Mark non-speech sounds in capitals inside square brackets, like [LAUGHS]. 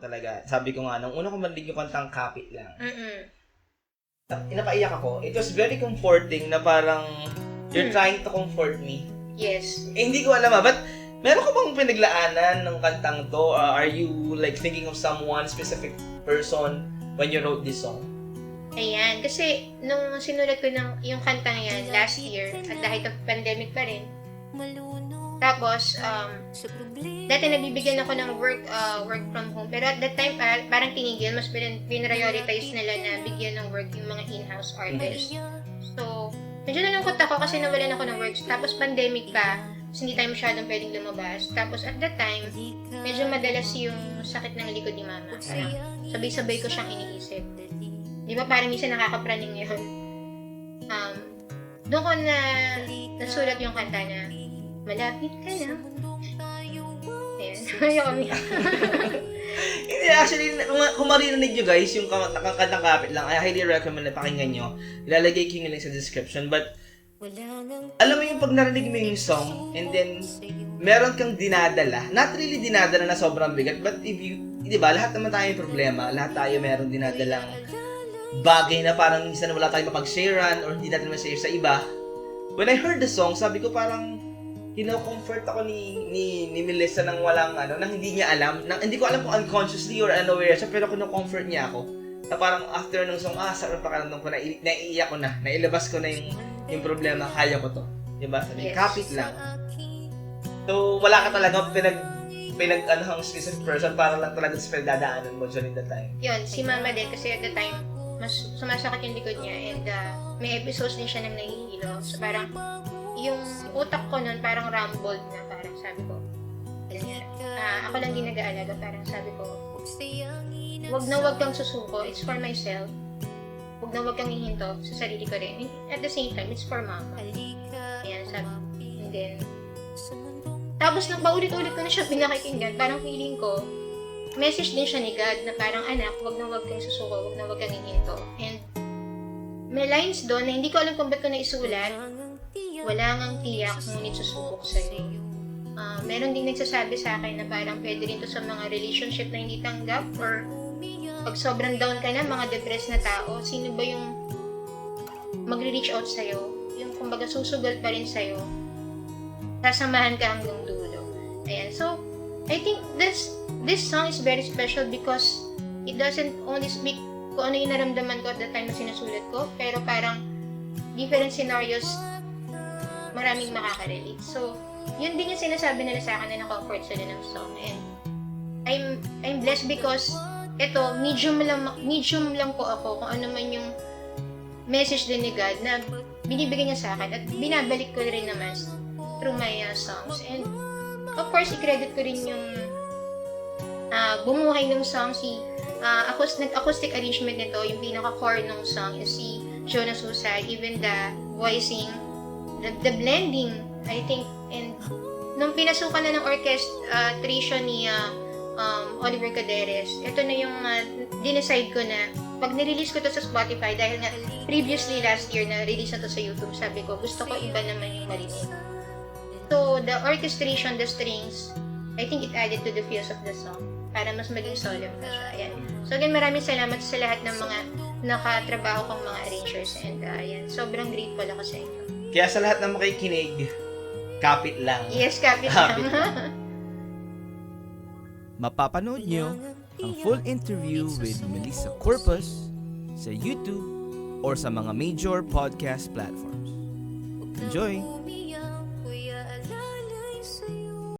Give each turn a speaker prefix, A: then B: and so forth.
A: talaga. Sabi ko nga, nung una ko marinig yung kantang kapit lang,
B: Mm-mm.
A: napaiyak ako. It was very comforting na parang, you're
B: Hmm.
A: trying to comfort me.
B: Yes.
A: Eh, hindi ko alam ah, but meron ka bang pinaglaanan ng kantang to? Uh, are you like thinking of someone, specific person, when you wrote this song?
B: Ayan. Kasi, nung sinulat ko ng, yung kantang yan last year, at dahil pandemic pa rin, tapos, um, dati nabibigyan ako ng work uh, work from home. Pero at that time, pa, parang tinigil. Mas pinrioritize nila na bigyan ng work yung mga in-house artists. So, medyo nalungkot ako kasi nawalan ako ng work. Tapos pandemic pa, so hindi tayo masyadong pwedeng lumabas. Tapos at that time, medyo madalas yung sakit ng likod ni mama. Parang sabay-sabay ko siyang iniisip. Di ba parang minsan nakakapraning yun? Um, doon ko na nasulat yung kanta na Malapit ka na. Ayan. [LAUGHS] Ayaw kami. [LAUGHS]
A: Hindi, actually, kung, kung marinig nyo guys, yung kam- kantang kapit lang, I highly recommend na pakinggan nyo. Ilalagay ko yung link sa description. But, alam mo yung pag narinig mo yung song, and then, meron kang dinadala. Not really dinadala na sobrang bigat, but if you, di ba, lahat naman tayo may problema. Lahat tayo meron dinadalang bagay na parang minsan wala tayong mapag-sharean or hindi natin ma-share sa iba. When I heard the song, sabi ko parang, kino-comfort ako ni ni ni Melissa nang walang ano, nang hindi niya alam, nang hindi ko alam kung unconsciously or unaware siya, pero kino-comfort niya ako. Na parang after nung song, ah, sarap pakiramdam ko na naiiyak ko na, nailabas ko na yung yung problema, kaya ko to. 'Di ba? Sabi,
B: Yes.
A: kapit lang. So, wala ka talaga pinag pinag ano ang specific person para lang talaga sa pinagdadaanan mo during that time.
B: Yun, si mama din kasi at the time, mas sumasakit yung likod niya and uh, may episodes din siya nang nahihilo. So parang, yung utak ko nun parang rumbled na parang sabi ko, ah, ako lang din nag-aalaga, parang sabi ko, wag na wag kang susuko, it's for myself. Wag na wag kang hihinto sa sarili ko rin. At the same time, it's for mama. Ayan, sabi. And then, tapos nang paulit-ulit ko na siya pinakikinggan, parang feeling ko, message din siya ni God na parang anak, wag na wag kang susuko, wag na wag kang hihinto. And may lines doon na hindi ko alam kung ba't ko naisulat. Wala ngang tiyak, ngunit susubok sa'yo. Ah, meron din nagsasabi sa akin na parang pwede rin to sa mga relationship na hindi tanggap or pag sobrang down ka na, mga depressed na tao, sino ba yung magre-reach out sa'yo? Yung kumbaga susugal pa rin sa'yo, sasamahan ka hanggang dulo. Ayan, so, I think this this song is very special because it doesn't only speak kung ano yung naramdaman ko at the time na sinusulat ko, pero parang different scenarios, maraming makaka-relate. So, yun din yung sinasabi nila sa akin na na-comfort sila ng song. And I'm I'm blessed because ito, medium lang, medium lang po ako kung ano man yung message din ni God na binibigay niya sa akin at binabalik ko rin naman through my uh, songs. And of course, i-credit ko rin yung ah, bumuhay ng song si uh, acoustic, acoustic arrangement nito, yung pinaka-core ng song is si Jonas Husay, even the voicing, the, the blending, I think, and nung pinasukan na ng orchestration ni ah, um, Oliver Caderes, ito na yung uh, dinecide ko na pag nirelease ko to sa Spotify, dahil nga previously last year na release na to sa YouTube, sabi ko, gusto ko iba naman yung marinig. So, the orchestration, the strings, I think it added to the feels of the song para mas maging solemn na siya. Ayan. So, again, maraming salamat sa lahat ng mga nakatrabaho kong mga arrangers and uh, ayan, sobrang grateful ako sa inyo.
A: Kaya sa lahat ng makikinig, kapit lang.
B: Yes, Kapit
A: Kapit
B: lang.
C: Mapapanood nyo ang full interview with Melissa Corpus sa YouTube or sa mga major podcast platforms. Enjoy!